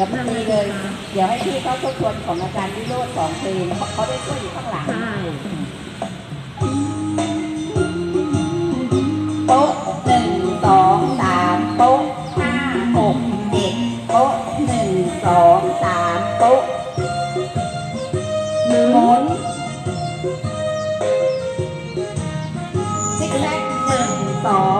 ดี๋ยวพรุ่งนี้เลย เดี๋ยวให้พี่เขาทบทวนของอาจารย์วิโรจน์สองเพลงเขาเขาได้ช่วยอยู่ข้างหลังใช่โต๊ะหนึ่งสองสามโต๊ะห้าหกเจ็ดโต๊ะหนึ่งสองสามโต๊ะหนึ่งหมุนซิกแซกหนึ่งสอง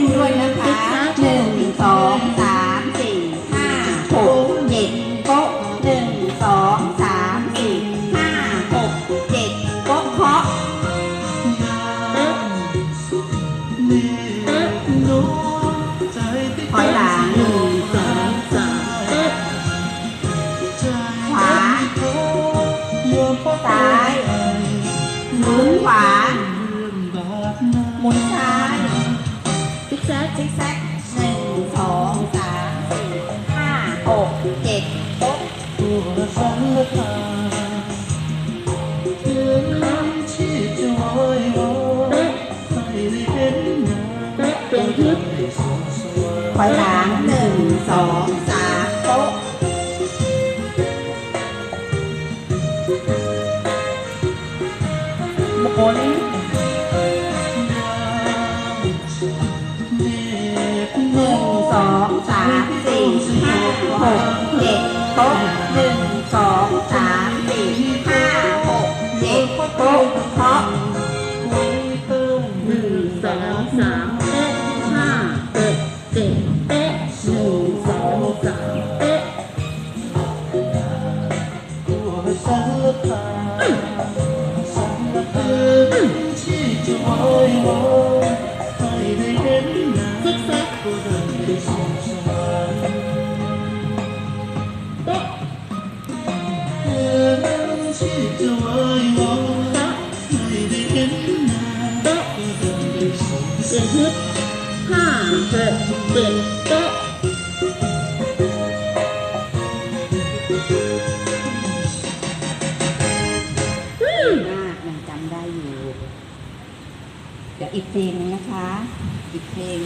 นด้วยนะคะหนึ่งสองสามสี่ห้าหกเจ็ดโต๊ะหนึ่งสองสามสี่ห้าหกเจ็ดโต๊ะเคาะ เป๊ะ นี่น้องใจที่ ถอยหลัง หนึ่งสองสามเป๊ะ ใจ ขวา เขายอมพัก ซ้าย หมุนขวา เจ็ดโต๊ะตัวฉันละทางเพื่อนน้ำชีพจะวอยวอนให้ได้เห็นหน้าเป๊ะเปลี่ยนทิศให้สงสว่างถอยหลังหนึ่งสองสามโต๊ะหมุนเด็กหนึ่งสองสามสี่ ห้าหกเจ็ดโต๊ะหนึ่งสองสามสี่ห้าหกเจ็ดโต๊ะเคาะ ไว้เติม หนึ่งสองสามเป๊ะห้าเป๊ะเจ็ดเป๊ะหนึ่งสองสามเป๊ะ ตัวฉันละทางฉันละเตือนที่จะไ เห็นหน้าเป๊ะก็ได้ได้สองเปลี่ยนทิศห้าหกเจ็ดเป๊ะมากยังจำได้อยู่ เดี๋ยวอีกเพลงนึงนะคะ อีกเพลง